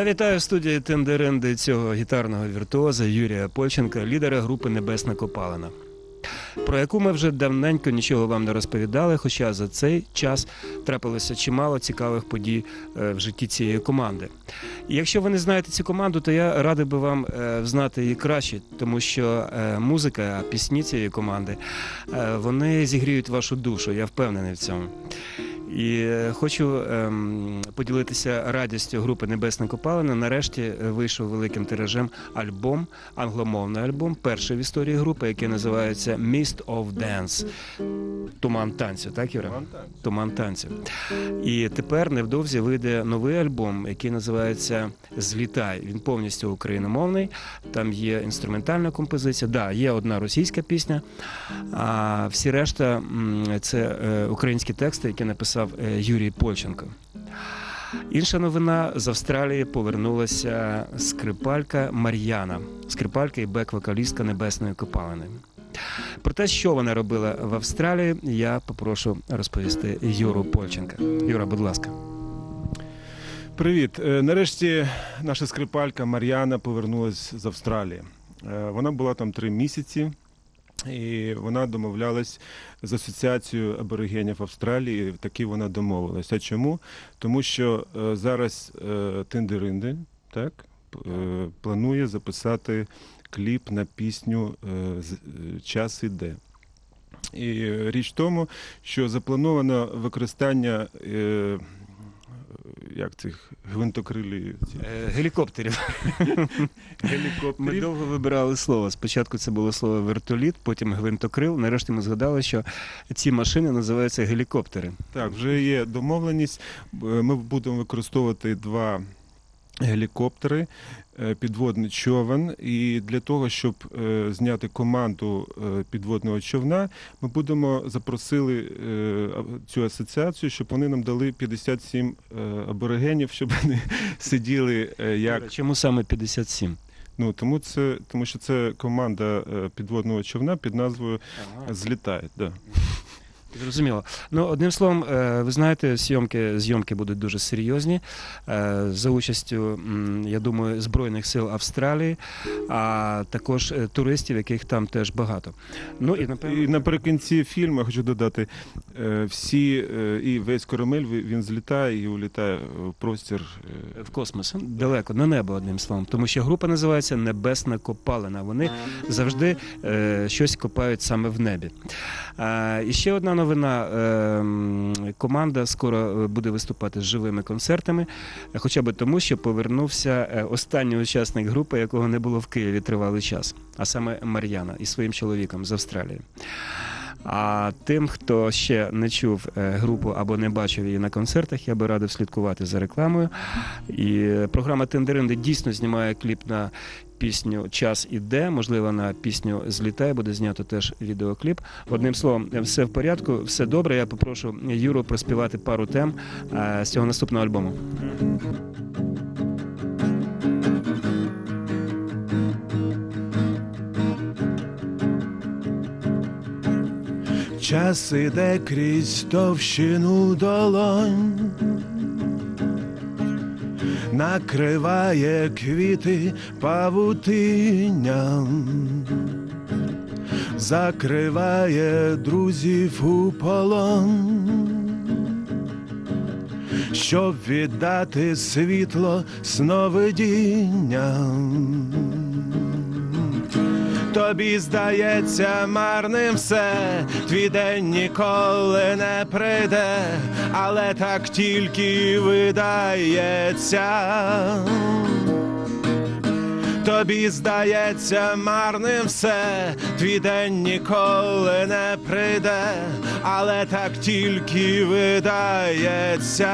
вітаю в студії тендеренди цього гітарного віртуоза Юрія Польченка, лідера групи Небесна Копалина, про яку ми вже давненько нічого вам не розповідали, хоча за цей час трапилося чимало цікавих подій е, в житті цієї команди. Якщо ви не знаєте цю команду, то я радий би вам е, знати її краще, тому що е, музика, пісні цієї команди вони зігріють вашу душу. Я впевнений в цьому. І е, хочу ем, поділитися радістю групи Небесна Копалина. Нарешті е, вийшов великим тиражем альбом, англомовний альбом, перший в історії групи, який називається Mist of Dance. Туман танцю, так, Юра? Туман танцю. І тепер невдовзі вийде новий альбом, який називається Злітай. Він повністю україномовний. Там є інструментальна композиція. Да, є одна російська пісня, а всі решта це е, українські тексти, які написав е, Юрій Польченко. Інша новина з Австралії повернулася скрипалька Мар'яна, скрипалька і бек-вокалістка Небесної Копалини. Про те, що вона робила в Австралії, я попрошу розповісти Юру Польченка. Юра, будь ласка. Привіт. Е, Нарешті наша скрипалька Мар'яна повернулася з Австралії. Е, Вона була там три місяці, і вона домовлялась з асоціацією аборигенів Австралії. Таки вона домовилася. Чому? Тому що е, зараз е, Тиндеринди так, е, планує записати кліп на пісню е, е, Час іде. І річ в тому, що заплановано використання. е, Як цих гвинтокрилі Е, Гелікоптерів. Ми довго вибирали слово. Спочатку це було слово вертоліт, потім гвинтокрил. Нарешті ми згадали, що ці машини називаються гелікоптери. Так, вже є домовленість. Е, Ми будемо використовувати два гелікоптери, е, підводний човен. І для того, щоб е, зняти команду е, підводного човна, ми будемо запросили цю асоціацію, щоб вони нам дали 57 е, аборигенів, щоб вони сиділи як. Чому саме 57? Ну тому це тому, що це команда підводного човна під назвою Злітає. Да. Зрозуміло. Ну, одним словом, е, ви знаєте, зйомки, зйомки будуть дуже серйозні е, за участю, я думаю, Збройних сил Австралії, а також е, туристів, яких там теж багато. Ну і напевно. І наприкінці фільму я хочу додати, всі і весь корабель він злітає і улітає в простір. В космос далеко на небо, одним словом, тому що група називається Небесна Копалина. Вони завжди щось копають саме в небі. І ще одна новина: е, команда скоро е, буде виступати з живими концертами, е, хоча б тому, що повернувся е, останній учасник групи, якого не було в Києві тривалий час, а саме Мар'яна із своїм чоловіком з Австралії. А тим, хто ще не чув е, групу або не бачив її на концертах, я би радив слідкувати за рекламою. І програма Тендеринди дійсно знімає кліп на пісню Час іде. Можливо, на пісню Злітай буде знято теж відеокліп. Одним словом, все в порядку, все добре. Я попрошу Юру проспівати пару тем е, з цього наступного альбому. Час іде крізь товщину долонь, накриває квіти павутинням, закриває друзів у полон, щоб віддати світло сновидінням. Тобі здається марним все, твій день ніколи не прийде, але так тільки видається. Тобі здається марним все, твій день ніколи не прийде, але так тільки видається.